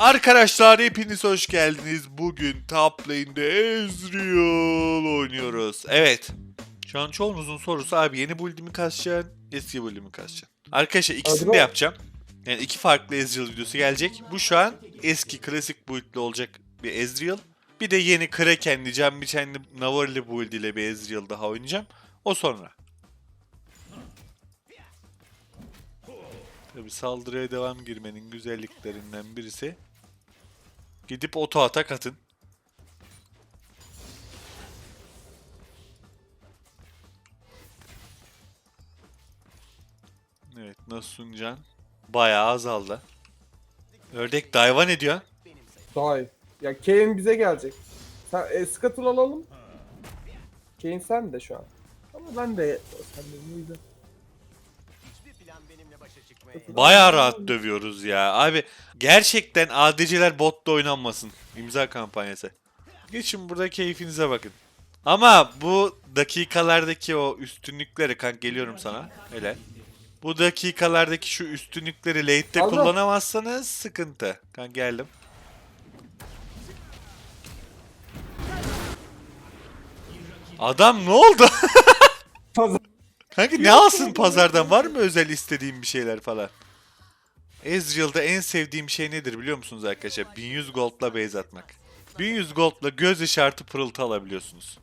Arkadaşlar hepiniz hoş geldiniz. Bugün top lane'de Ezreal oynuyoruz. Evet. Şu an çoğunuzun sorusu abi yeni build'i mi kasacaksın, eski build'i mi kasacaksın? Arkadaşlar ikisini Hadi de yapacağım. Yani iki farklı Ezreal videosu gelecek. Bu şu an eski klasik build'li olacak bir Ezreal. Bir de yeni Kraken'li, Can Biçenli, Navarre'li build ile bir Ezreal daha oynayacağım. O sonra. Tabi saldırıya devam girmenin güzelliklerinden birisi gidip oto atak atın. Evet nasıl sunacaksın? Bayağı azaldı. Ördek dive ne diyor? Daha iyi. Ya Kane bize gelecek. Sen Escuttle alalım. Kane sen de şu an. Ama ben de sen de neydi? Bayağı rahat dövüyoruz ya. Abi gerçekten ADC'ler botta oynanmasın. İmza kampanyası. Geçin burada keyfinize bakın. Ama bu dakikalardaki o üstünlükleri kanka geliyorum sana. Hele. Bu dakikalardaki şu üstünlükleri late'de Allah. kullanamazsanız sıkıntı. Kanka geldim. Adam ne oldu? Kanka ne alsın pazardan? Var mı özel istediğim bir şeyler falan? Ezreal'da en sevdiğim şey nedir biliyor musunuz arkadaşlar? 1100 gold'la base atmak. 1100 gold'la göz işareti pırıltı alabiliyorsunuz.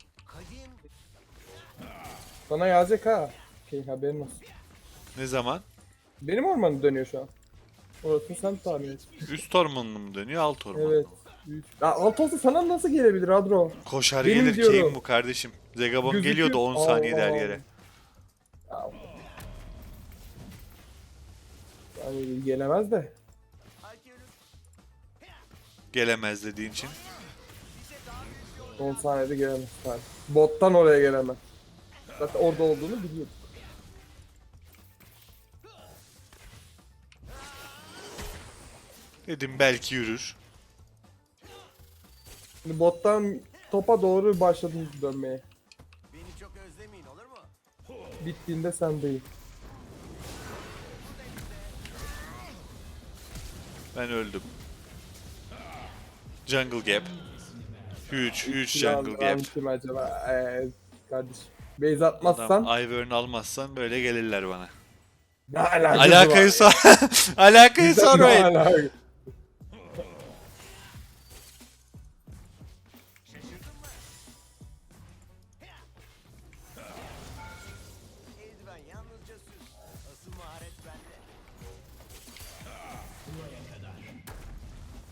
Sana gelecek ha. Kane haberin olsun. Ne zaman? Benim ormanım dönüyor şu an. Orasını sen tahmin et. Üst ormanını mı dönüyor alt ormanı Evet. mı? Ya alt olsa sana nasıl gelebilir Adro? Koşar Benim gelir diyorum. Kane bu kardeşim. Zegabon Gözüküyor. geliyordu 10 saniyede her yere. Yani gelemez de. Gelemez dediğin için. 10 saniyede gelemez. Yani. Bottan oraya gelemez. Zaten orada olduğunu biliyorduk. Dedim belki yürür. Şimdi bottan topa doğru başladım dönmeye. beni çok özlemeyin olur mu? Bittiğinde sen değil. Ben öldüm. Jungle Gap. Huge, huge jungle gap. kim acaba? Ee, kardeşim. Base atmazsan Adam Ivern almazsan böyle gelirler bana. ne alakası Alakayı sor. Alakayı sormayın.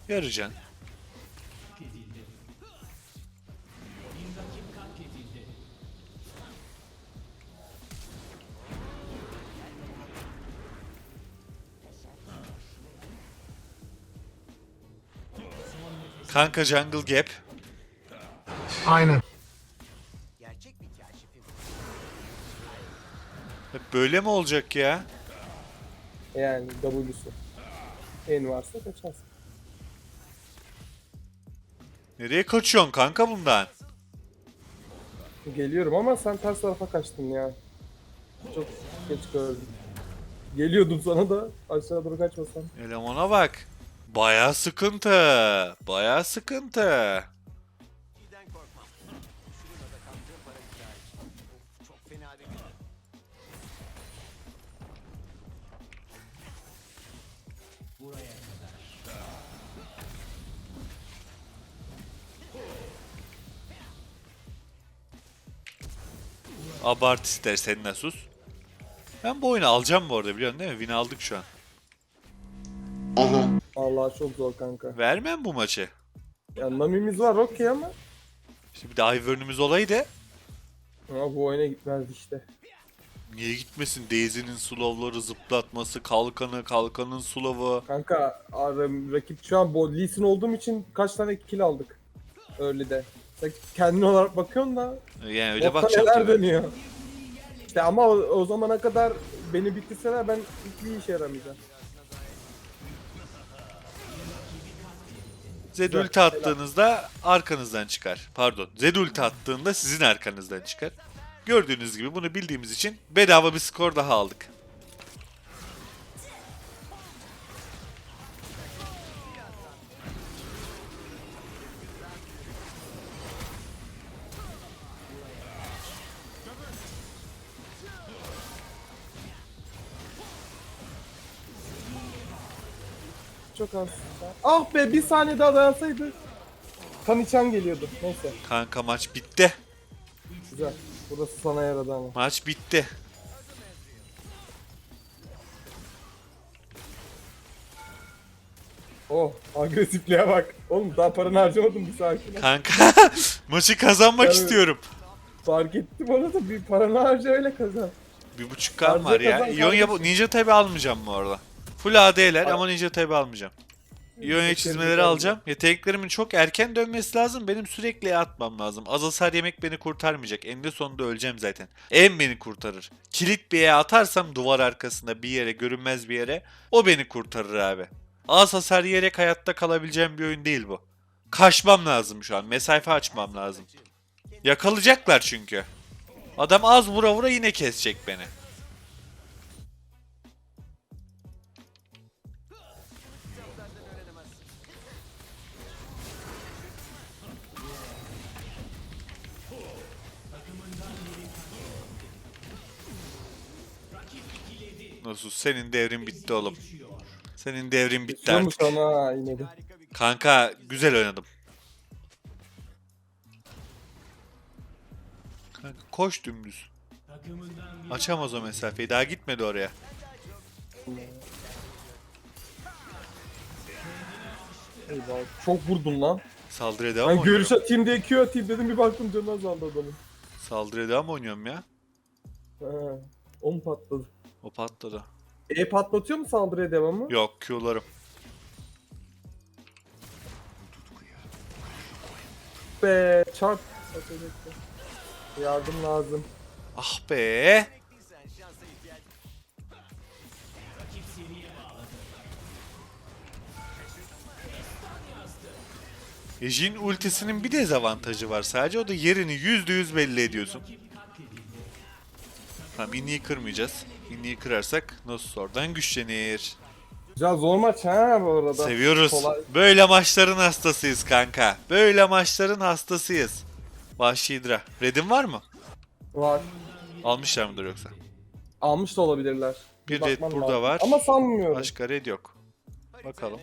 Yarıcan. Kanka Jungle Gap. Aynen. Gerçek bir kaşifim. Hep böyle mi olacak ya? Yani W'su. En varsa kaçarsın. Nereye kaçıyorsun kanka bundan? Geliyorum ama sen ters tarafa kaçtın ya. Çok geç gördüm. Geliyordum sana da aşağı doğru kaçmasan. Elemana bak. Baya sıkıntı. Baya sıkıntı. Abart istersen Nasus. Ben bu oyunu alacağım bu arada biliyorsun değil mi? Win aldık şu an. Allah çok zor kanka. Vermem bu maçı. Ya Nami'miz var okey ama. Şimdi bir de Ivern'ümüz olaydı. Ama bu oyuna gitmezdi işte. Niye gitmesin? Daisy'nin slowları, zıplatması, kalkanı, kalkanın slow'u. Kanka rakip şu an bu Lee Sin olduğum için kaç tane kill aldık. De. Sen kendin olarak bakıyorsun da Yani öyle botta bakacağım neler tabii. dönüyor. İşte ama o, o zamana kadar beni bitirseler ben hiçbir işe yaramayacağım. Zed ulti attığınızda arkanızdan çıkar. Pardon. Zed ulti attığında sizin arkanızdan çıkar. Gördüğünüz gibi bunu bildiğimiz için bedava bir skor daha aldık. Çok az. Ah be bir saniye daha dayansaydı. Kan içen geliyordu. Neyse Kanka maç bitti. güzel. Burası sana yaradı ama. Maç bitti. Oh agresifliğe bak. Oğlum daha paranı harcamadım bir sakin. ol. Kanka maçı kazanmak Evet. istiyorum. Fark ettim onu da bir paranı harca öyle kazan. Bir buçuk kan var ya. kazan İonya bu kardeşim. Ninja tabi almayacağım bu arada. Full AD'ler ama Ninja tabi almayacağım. İonya çizmeleri alacağım. Yeteneklerimin çok erken dönmesi lazım. Benim sürekli atmam lazım. Az hasar yemek beni kurtarmayacak. Eninde sonunda öleceğim zaten. En beni kurtarır. Kilit bir E atarsam duvar arkasında bir yere, görünmez bir yere o beni kurtarır abi. Az hasar yiyerek hayatta kalabileceğim bir oyun değil bu. Kaçmam lazım şu an. Mesafe açmam lazım. Yakalayacaklar çünkü. Adam az vura vura yine kesecek beni. Nasıl? Senin devrin bitti oğlum. Senin devrin bitti mu artık. sana yine de. Kanka güzel oynadım. Kanka koş dümdüz. Açamaz o mesafeyi. Daha gitmedi oraya. Eyvah çok vurdun lan. Saldırıya devam Ben mı görüş oynuyorum? atayım diye Q atayım dedim bir baktım canı azaldı adamın. Saldırıya devam oynuyorum ya? Ha, o mu patladı? O patladı. E patlatıyor mu saldırıya devamı? Yok Q'larım. Be çarp. Yardım lazım. Ah be. Jin ultisinin bir dezavantajı var sadece. O da yerini %100 belli ediyorsun. Tamam Inni'yi kırmayacağız. Inni'yi kırarsak nasıl oradan güçlenir. Güzel zor maç ha bu arada. Seviyoruz. Kolay. Böyle maçların hastasıyız kanka. Böyle maçların hastasıyız. Vahşi Hidra. Red'in var mı? Var. Almışlar mıdır yoksa? Almış da olabilirler. Bir red burada lazım. var. Ama sanmıyorum. Başka red yok. Bakalım.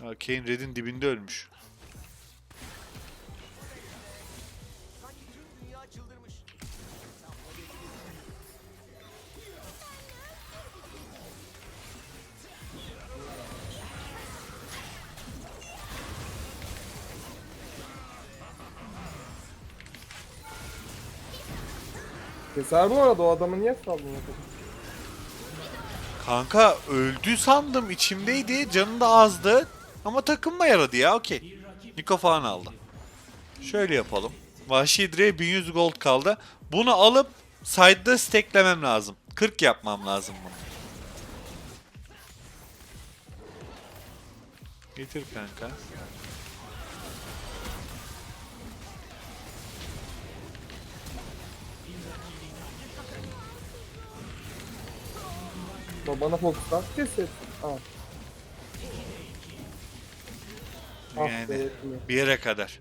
Ha, Kane red'in dibinde ölmüş. Keser bu arada o adamı niye saldın? Kanka öldü sandım içimdeydi. Canı da azdı. Ama takılma yaradı ya okey. Niko falan aldı. Şöyle yapalım. Vahşi Hidra'ya 1100 gold kaldı. Bunu alıp side'da stacklemem lazım. 40 yapmam lazım bunu. Getir kanka. Bana fokuslar keser. Aa. Ah be Yani bir yere kadar.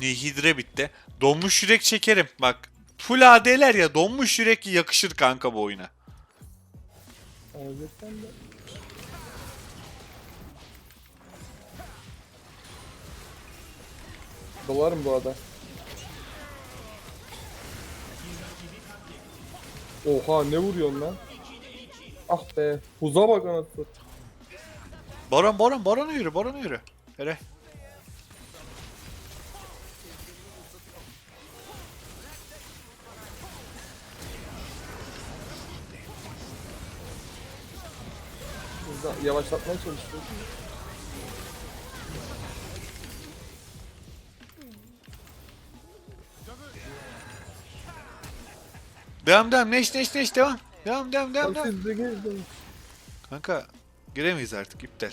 Ne hidre bitti. Donmuş yürek çekerim. Bak full AD'ler ya donmuş yürek yakışır kanka bu oyuna. Ayrıca de. Dolarım bu arada. Oha ne vuruyorsun lan? Ah be. Huza bak anasını. Baron Baron Baron'a yürü Baron'a yürü. Hele. Yavaşlatmaya çalışıyor. Devam devam neş neş neş devam. Devam devam devam devam. siz de gelin. Kanka giremeyiz artık iptal.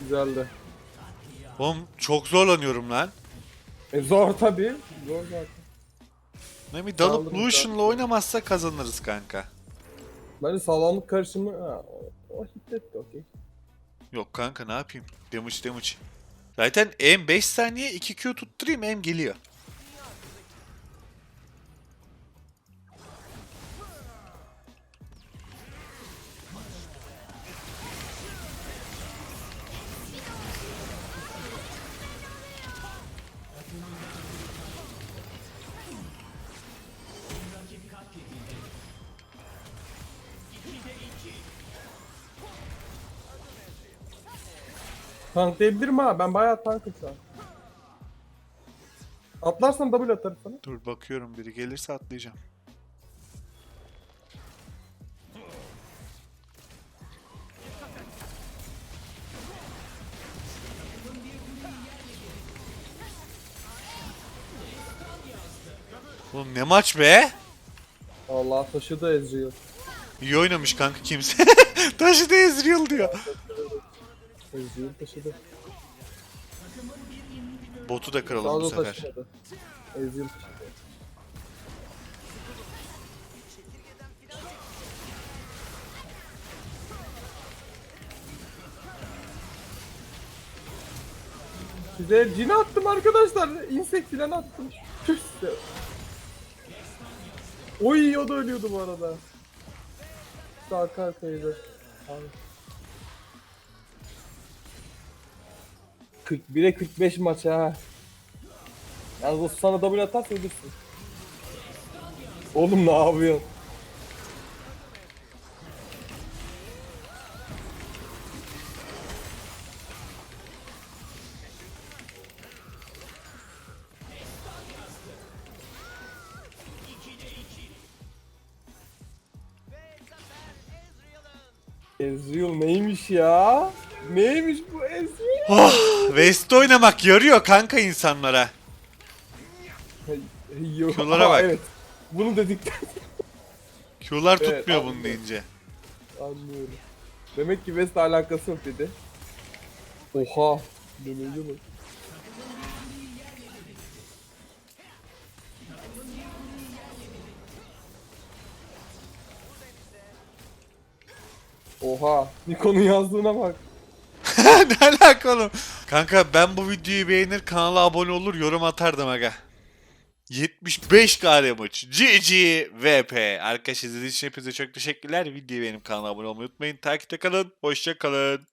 Güzeldi. Oğlum çok zorlanıyorum lan. E zor tabi. Zor zaten. Bir dalıp Saldırın, Lucian'la oynamazsa kazanırız kanka. Bence sağlamlık karışımı... Ha, o, o hiddetti okey. Yok kanka ne yapayım? Damage damage. Zaten M 5 saniye 2 Q tutturayım M geliyor. Tanklayabilirim ha. Ben bayağı tankım şu an. Atlarsan double atarım sana. Dur bakıyorum biri gelirse atlayacağım. Oğlum ne maç be? Allah taşıdı Ezreal. İyi oynamış kanka kimse. Taşı da Ezreal diyor. Ezreal taşıdı. Botu da kıralım bu sefer. taşımadı. Taşıdı. Size cini attım arkadaşlar. Insek filan attım. Tüh size. Oy o da ölüyordu bu arada. Arka arkaydı. Abi. 41'e 45 maç ha. Yalnız o sana double atarsa ölürsün. Oğlum ne yapıyorsun? Ezreal neymiş ya? Neymiş bu Ezreal? Oh, West oynamak yarıyor kanka insanlara. Yok. Aa, bak. Evet. Bunu dedikten Q'lar Evet, tutmuyor anladım. bunu deyince. anlıyorum. Demek ki West alakası yok dedi. Oha. Dönüyor mu? Oha. Nikon'un yazdığına bak. ne alaka? Kanka ben bu videoyu beğenir kanala abone olur yorum atardım aga. 75 kare maç. GG VP. Arkadaşlar izlediğiniz için hepinize çok teşekkürler. Videoyu beğenip kanala abone olmayı unutmayın. Takipte kalın. Hoşça kalın.